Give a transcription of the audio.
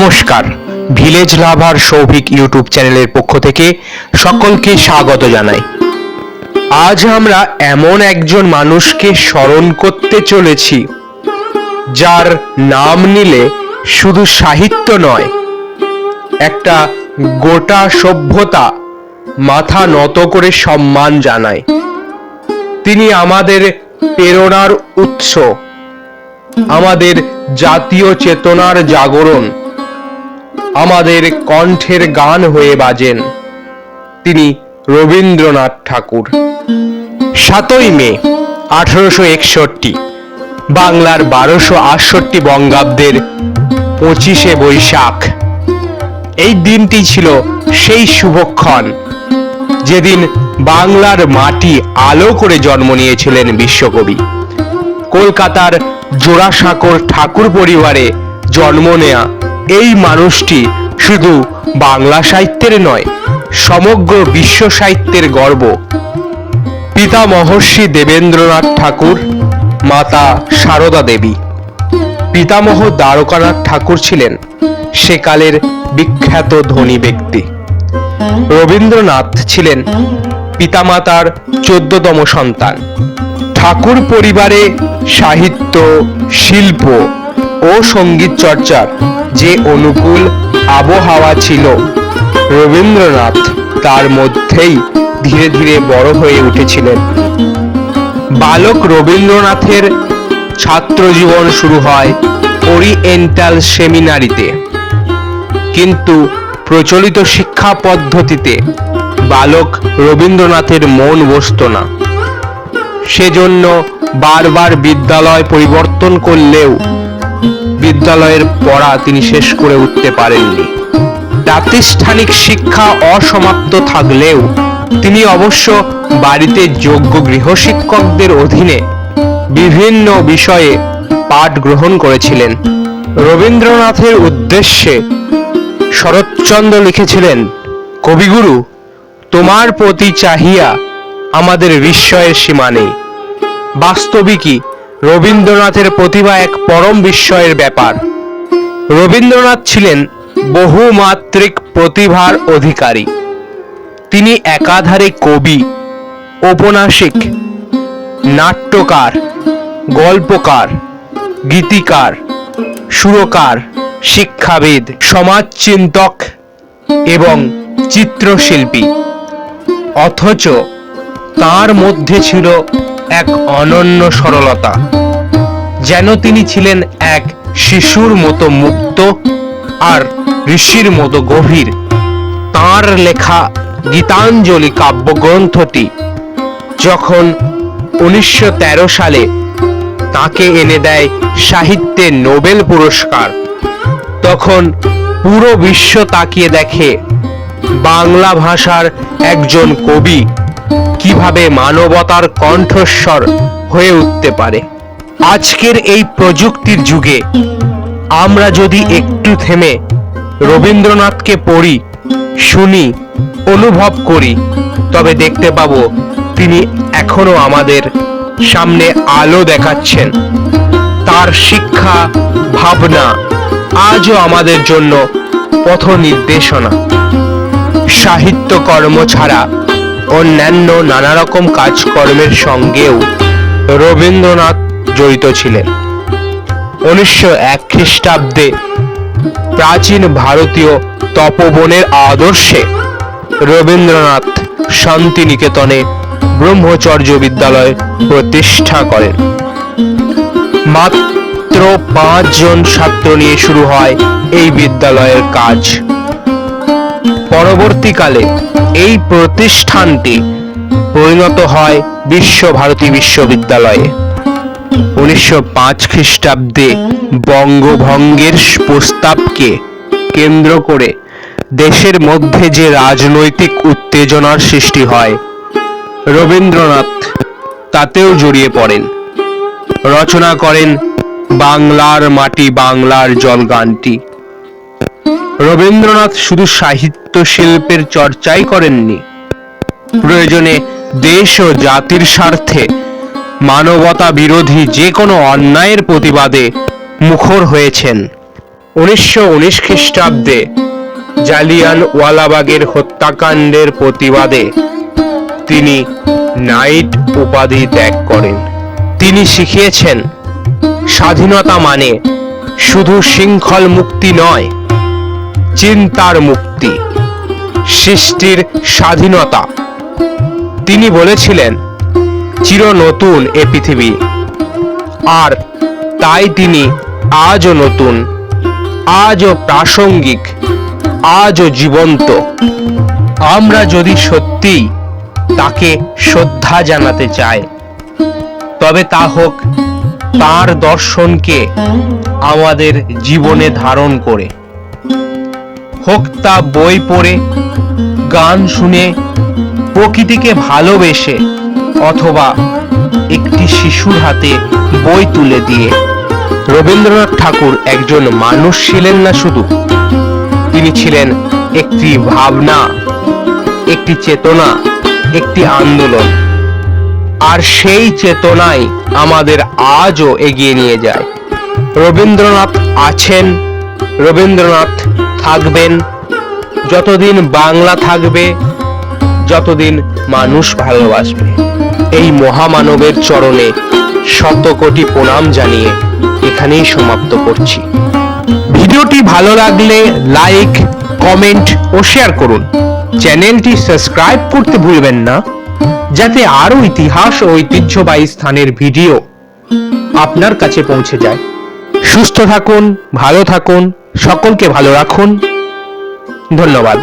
নমস্কার। ভিলেজ লাভার সৌভিক ইউটিউব চ্যানেলের পক্ষ থেকে সকলকে স্বাগত জানাই। আজ আমরা এমন একজন মানুষকে স্মরণ করতে চলেছি, যার নাম নিলে শুধু সাহিত্য নয়, একটা গোটা সভ্যতা মাথা নত করে সম্মান জানায়। তিনি আমাদের প্রেরণার উৎস, আমাদের জাতীয় চেতনার জাগরণ আমাদের কণ্ঠের গান হয়ে বাজেন তিনি রবীন্দ্রনাথ ঠাকুর। সাতই মে, আঠারোশো একষট্টি, বাংলার বারোশো আটষট্টি বঙ্গাব্দের পঁচিশে বৈশাখ। এই দিনটি ছিল সেই শুভক্ষণ, যেদিন বাংলার মাটি আলো করে জন্ম নিয়েছিলেন বিশ্বকবি। কলকাতার জোড়াসাঁকোর ঠাকুর পরিবারে জন্ম নেয়া এই মানুষটি শুধু বাংলা সাহিত্যের নয়, সমগ্র বিশ্ব সাহিত্যের গর্ব। পিতা মহর্ষি দেবেন্দ্রনাথ ঠাকুর, মাতা সারদা দেবী। পিতামহ দ্বারকানাথ ঠাকুর ছিলেন সেকালের বিখ্যাত ধনী ব্যক্তি। রবীন্দ্রনাথ ছিলেন পিতামাতার চোদ্দতম সন্তান। ঠাকুর পরিবারে সাহিত্য, শিল্প ও সংগীত চর্চার যে অনুকূল আবহাওয়া ছিল, রবীন্দ্রনাথ তার মধ্যেই ধীরে ধীরে বড় হয়ে উঠেছিলেন। বালক রবীন্দ্রনাথের ছাত্র জীবন শুরু হয় ওরিয়েন্টাল সেমিনারিতে। কিন্তু প্রচলিত শিক্ষা পদ্ধতিতে বালক রবীন্দ্রনাথের মন বসত না। সেজন্য বারবার বিদ্যালয় পরিবর্তন করলেও বিদ্যালয়ের পড়া তিনি শেষ করে উঠতে পারেননি। প্রাতিষ্ঠানিক শিক্ষা অসমাপ্ত থাকলেও তিনি অবশ্য বাড়িতে যোগ্য গৃহশিক্ষকদের অধীনে বিভিন্ন বিষয়ে পাঠ গ্রহণ করেছিলেন। রবীন্দ্রনাথের উদ্দেশ্যে শরৎচন্দ্র লিখেছিলেন, কবিগুরু, তোমার প্রতি চাহিয়া আমাদের বিস্ময়ের সীমা নেই। বাস্তবিকই রবীন্দ্রনাথের প্রতিভা এক পরম বিস্ময়ের ব্যাপার। রবীন্দ্রনাথ ছিলেন বহুমাত্রিক প্রতিভার অধিকারী। তিনি একাধারে কবি, ঔপন্যাসিক, নাট্যকার, গল্পকার, গীতিকার, সুরকার, শিক্ষাবিদ, সমাজচিন্তক এবং চিত্রশিল্পী। অথচ তার মধ্যে ছিল এক অনন্য সরলতা। যেন তিনি ছিলেন এক শিশুর মতো মুক্ত আর ঋষির মতো গভীর। তার লেখা গীতাঞ্জলি কাব্যগ্রন্থটি যখন উনিশশো তেরো সালে তাকে এনে দেয় সাহিত্যে নোবেল পুরস্কার, তখন পুরো বিশ্ব তাকিয়ে দেখে বাংলা ভাষার একজন কবি কীভাবে মানবতার কণ্ঠস্বর হয়ে উঠতে পারে? আজকের এই প্রযুক্তির যুগে আমরা যদি একটু থেমে রবীন্দ্রনাথকে পড়ি, শুনি, অনুভব করি, তবে দেখতে পাবো তিনি এখনও আমাদের সামনে আলো দেখাচ্ছেন। তার শিক্ষা, ভাবনা আজও আমাদের জন্য পথ নির্দেশনা সাহিত্য কর্ম ছাড়া অন্যান্য নানা রকম কাজকর্মের সঙ্গেও রবীন্দ্রনাথ জড়িত ছিলেন। উনিশশো এক খ্রিস্টাব্দে প্রাচীন ভারতীয় তপবনের আদর্শে রবীন্দ্রনাথ শান্তিনিকেতনে ব্রহ্মচর্য বিদ্যালয় প্রতিষ্ঠা করেন। মাত্র পাঁচজন ছাত্র নিয়ে শুরু হয় এই বিদ্যালয়ের কাজ। পরবর্তীকালে এই প্রতিষ্ঠানটি পরিণত হয় বিশ্বভারতী বিশ্ববিদ্যালয়ে। উনিশশো পাঁচ খ্রিস্টাব্দে বঙ্গভঙ্গের প্রস্তাবকে কেন্দ্র করে দেশের মধ্যে যে রাজনৈতিক উত্তেজনার সৃষ্টি হয়, রবীন্দ্রনাথ তাতেও জড়িয়ে পড়েন। রচনা করেন বাংলার মাটি বাংলার জল গানটি রবীন্দ্রনাথ শুধু সাহিত্য শিল্পের চর্চাই করেননি। প্রয়োজনে দেশ ও জাতির স্বার্থে মানবতা বিরোধী যে কোনো অন্যায়ের প্রতিবাদে মুখর হয়েছেন। উনিশশো উনিশ খ্রিস্টাব্দে জালিয়ান ওয়ালাবাগের হত্যাকাণ্ডের প্রতিবাদে তিনি নাইট উপাধি ত্যাগ করেন। তিনি শিখিয়েছেন, স্বাধীনতা মানে শুধু শৃঙ্খল মুক্তি নয় চিন্তার মুক্তি, সৃষ্টির স্বাধীনতা। তিনি বলেছিলেন, চির নতুন এ পৃথিবী। আর তাই তিনি আজও নতুন, আজও প্রাসঙ্গিক, আজও জীবন্ত। আমরা যদি সত্যি তাকে শ্রদ্ধা জানাতে চাই, তবে তা হোক তার দর্শনকে আমাদের জীবনে ধারণ করে। হোক তা বই পড়ে, গান শুনে, প্রকৃতিকে ভালোবেসে অথবা একটি শিশুর হাতে বই তুলে দিয়ে। রবীন্দ্রনাথ ঠাকুর একজন মানুষ ছিলেন না শুধু, তিনি ছিলেন একটি ভাবনা, একটি চেতনা, একটি আন্দোলন। আর সেই চেতনাই আমাদের আজও এগিয়ে নিয়ে যায়। রবীন্দ্রনাথ আছেন, রবীন্দ্রনাথ থাকবেন। যতদিন বাংলা থাকবে, যতদিন মানুষ ভালোবাসবে, এই মহামানবের চরণে শত কোটি প্রণাম জানিয়ে এখানেই সমাপ্ত করছি। ভিডিওটি ভালো লাগলে লাইক, কমেন্ট ও শেয়ার করুন। চ্যানেলটি সাবস্ক্রাইব করতে ভুলবেন না, যাতে আরও ইতিহাস ও ঐতিহ্যবাহী স্থানের ভিডিও আপনার কাছে পৌঁছে যায়। সুস্থ থাকুন, ভালো থাকুন। সকলকে ভালো রাখুন। ধন্যবাদ।